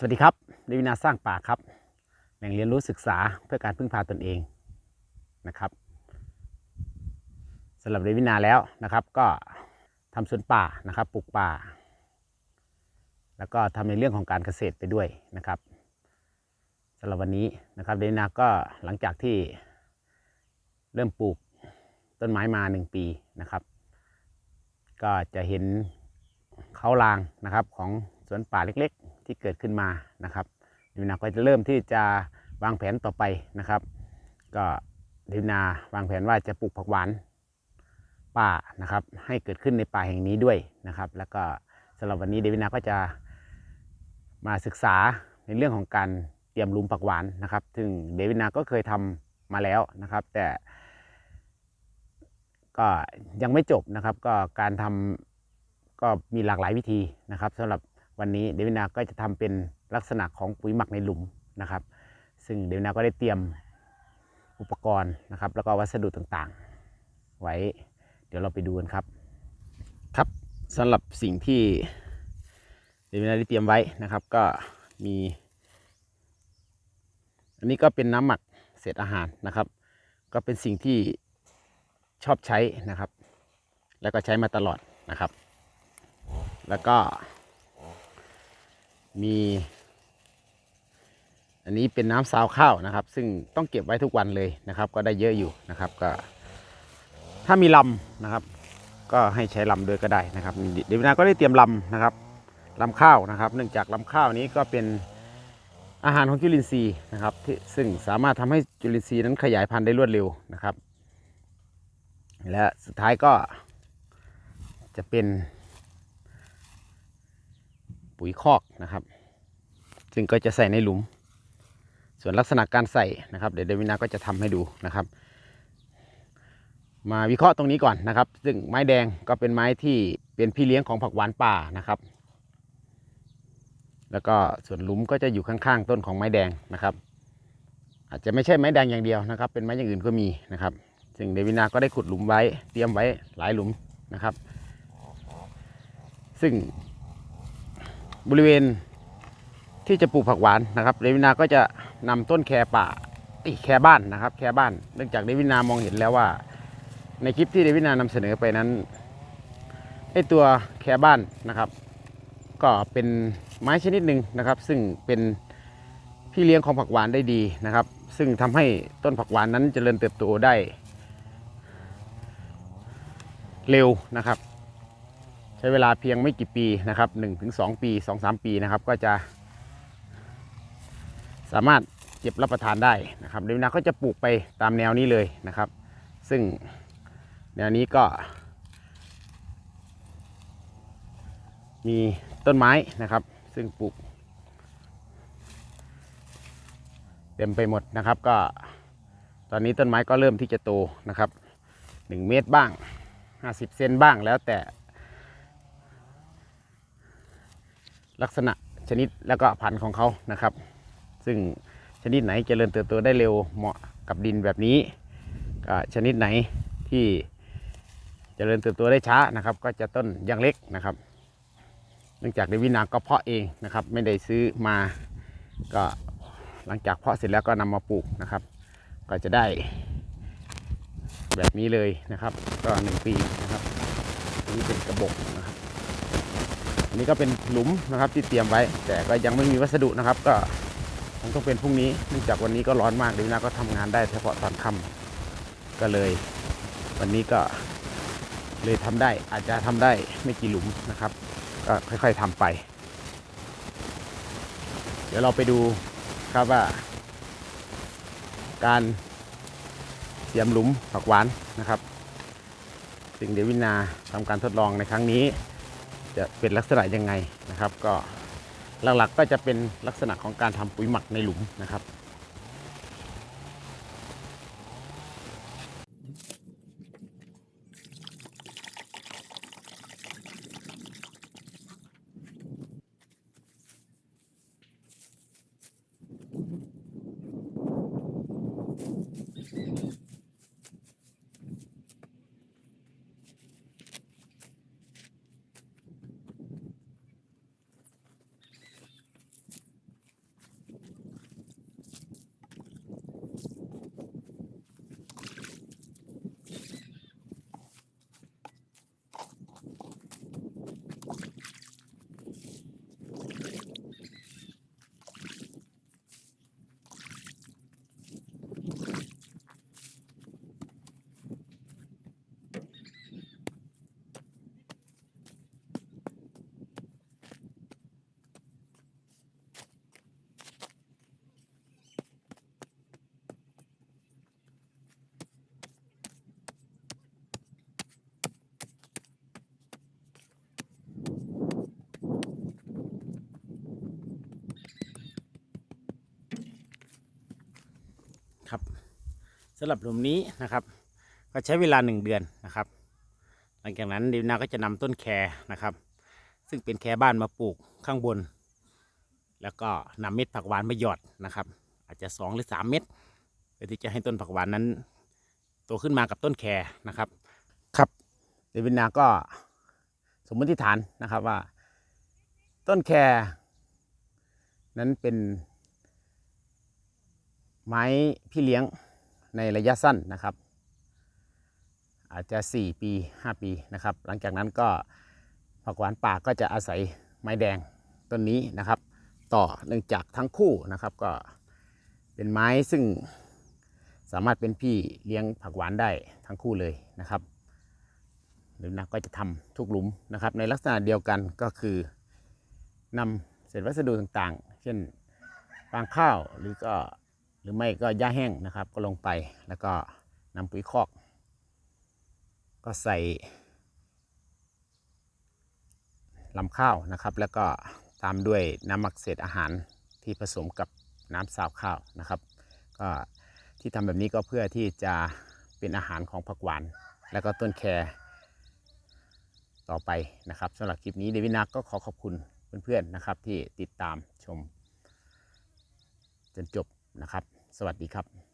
สวัสดีครับเดวินาสร้างป่าครับ แหล่งเรียนรู้ศึกษาเพื่อการพึ่งพาตนเองนะครับสำหรับเดวินาแล้วนะครับ ก็ทำสวนป่านะครับ ปลูกป่า แล้วก็ทำในเรื่องของการเกษตรไปด้วยนะครับสำหรับวันนี้นะครับเดวินาก็หลังจากที่เริ่มปลูกต้นไม้มาหนึ่งปีนะครับ ก็จะเห็นเขาลางนะครับของสวนป่าเล็ก ที่เกิดขึ้นมานะครับดิวนาก็จะเริ่มที่จะวางแผนต่อไปนะครับ ก็ดิวนาวางแผนว่าจะปลูกผักหวานป่านะครับ ให้เกิดขึ้นในป่าแห่งนี้ด้วยนะครับ แล้วก็สำหรับวันนี้เดวินาก็จะมาศึกษาในเรื่องของการเตรียมลุมผักหวานนะครับ ซึ่งเดวินาก็เคยทำมาแล้วนะครับ แต่ ก็ยังไม่จบนะครับ ก็การทำก็มีหลากหลายวิธีนะครับสำหรับ วันนี้เดวินาก็จะทำเป็นลักษณะของปุ๋ยหมักในหลุมนะครับ ซึ่งเดวินาก็ได้เตรียมอุปกรณ์นะครับ แล้วก็วัสดุต่างๆ ไว้ เดี๋ยวเราไปดูกันครับ ครับสำหรับสิ่งที่เดวินาได้เตรียมไว้นะครับ ก็มี อันนี้ก็เป็นน้ำหมักเศษอาหารนะครับ ก็เป็นสิ่งที่ชอบใช้นะครับ แล้วก็ใช้มาตลอดนะครับ แล้วก็ มี อันนี้เป็นน้ำซาวข้าวนะครับ ซึ่งต้องเก็บไว้ทุกวันเลยนะครับ ก็ได้เยอะอยู่นะครับก็ ถ้ามีลำนะครับ ก็ให้ใช้ลำด้วยก็ได้นะครับเดี๋ยวนาก็ได้เตรียมลำนะครับลำข้าวนะครับ เนื่องจากลำข้าวนี้ก็เป็นอาหารของจุลินทรีย์นะครับที่ซึ่งสามารถทำให้จุลินทรีย์นั้นขยายพันธุ์ได้รวดเร็วนะครับ และสุดท้ายก็จะเป็น ปุ๋ยคอกนะครับ ซึ่งก็จะใส่ในหลุม ส่วนลักษณะการใส่นะครับ เดี๋ยวเดวินาก็จะทำให้ดูนะครับ มาวิเคราะห์ตรงนี้ก่อนนะครับ ซึ่งไม้แดงก็เป็นไม้ที่เป็นพี่เลี้ยงของผักหวานป่านะครับ แล้วก็ส่วนหลุมก็จะอยู่ข้างๆต้นของไม้แดงนะครับ อาจจะไม่ใช่ไม้แดงอย่างเดียวนะครับ เป็นไม้อย่างอื่นก็มีนะครับ ซึ่งเดวินาก็ได้ขุดหลุมไว้เตรียมไว้หลายหลุมนะครับ ซึ่ง บริเวณที่จะปลูกผักหวานนะครับเดวินาก็จะนำต้นแคป่าเอ้ยแคบ้านนะครับ แคบ้าน เนื่องจากเดวินามองเห็นแล้วว่า ในคลิปที่เดวินานำเสนอไปนั้นไอตัวแคบ้านนะครับ ก็เป็นไม้ชนิดหนึ่งนะครับ ซึ่งเป็นพี่เลี้ยงของผักหวานได้ดีนะครับ ซึ่งทำให้ต้นผักหวานนั้นเจริญเติบโตได้เร็วนะครับ ใช้เวลาเพียงไม่กี่ปีนะครับ1-2ถึงปี 2-3 ปีนะครับ ก็จะ สามารถเก็บรับประทานได้นะครับเดวินาก็จะปลูกไปตามแนวนี้เลยนะครับ ซึ่งแนวนี้ก็ มีต้นไม้นะครับ ซึ่งปลูก เต็มไปหมดนะครับ ก็ตอนนี้ต้นไม้ก็เริ่มที่จะโตนะครับ 1 เมตรบ้าง 50 เซนบ้างแล้วแต่ ลักษณะชนิดแล้วก็พันธุ์ของเขานะครับ ซึ่งชนิดไหนเจริญเติบโตได้เร็วเหมาะกับดินแบบนี้ก็ชนิดไหนที่เจริญเติบโตได้ช้านะครับ ก็จะต้นยังเล็กนะครับ เนื่องจากเดวินาก็เพาะเองนะครับ ไม่ได้ซื้อมาก็หลังจากเพาะเสร็จแล้วก็นำมาปลูกนะครับ ก็จะได้แบบนี้เลยนะครับ ก็หนึ่งปีนะครับนนี้เป็นกระบอกนะครับ อันนี้ก็เป็นหลุมนะครับที่เตรียมไว้ แต่ก็ยังไม่มีวัสดุนะครับ ก็คงต้องเป็นพรุ่งนี้เนื่องจากวันนี้ก็ร้อนมากดีนาก็ทำงานได้เฉพาะตอนค่ำก็เลย วันนี้ก็เลยทำได้อาจจะทำได้ไม่กี่หลุมนะครับ ก็ค่อยๆทำไป เดี๋ยวเราไปดูครับว่า การเตรียมหลุมผักหวานนะครับ สิ่งเดวินาทำการทดลองในครั้งนี้ จะเป็นลักษณะยังไงนะครับ ก็หลักๆก็จะเป็นลักษณะของการทำปุ๋ยหมักในหลุมนะครับ สำหรับหลุมนี้นะครับ ก็ใช้เวลาหนึ่งเดือนนะครับ หลังจากนั้นเดวินาก็จะนำต้นแครนะครับ ซึ่งเป็นแครบ้านมาปลูกข้างบน แล้วก็นำเม็ดผักหวานมาหยอดนะครับ อาจจะสองหรือสามเม็ดเพื่อที่จะให้ต้นผักหวานนั้นโตขึ้นมากับต้นแครนะครับครับเดวินาก็สมมติฐานนะครับว่า ต้นแครนั้นเป็นไม้พี่เลี้ยง ในระยะสั้นนะครับ อาจจะ 4 ปี 5 ปีนะครับ หลังจากนั้นก็ผักหวานป่าก็จะอาศัยไม้แดงต้นนี้นะครับ ต่อเนื่องจากทั้งคู่นะครับก็เป็นไม้ซึ่งสามารถเป็นพี่เลี้ยงผักหวานได้ทั้งคู่เลยนะครับหรือนักก็จะทำทุกหลุมนะครับ ในลักษณะเดียวกันก็คือนำเศษวัสดุต่างๆ เช่นฟางข้าวหรือก็ หรือไม่ก็หญ้าแห้งนะครับ ก็ลงไปแล้วก็นำปุ๋ยคอก ก็ใส่ลำข้าวนะครับ แล้วก็ตามด้วยน้ำหมักเศษอาหารที่ผสมกับน้ำสาวข้าวนะครับ ก็ที่ทำแบบนี้ก็เพื่อที่จะเป็นอาหารของผักหวาน แล้วก็ต้นแครต่อไปนะครับสำหรับคลิปนี้เดวินาก็ขอขอบคุณเพื่อนๆนะครับที่ติดตามชม จนจบ นะครับ สวัสดีครับ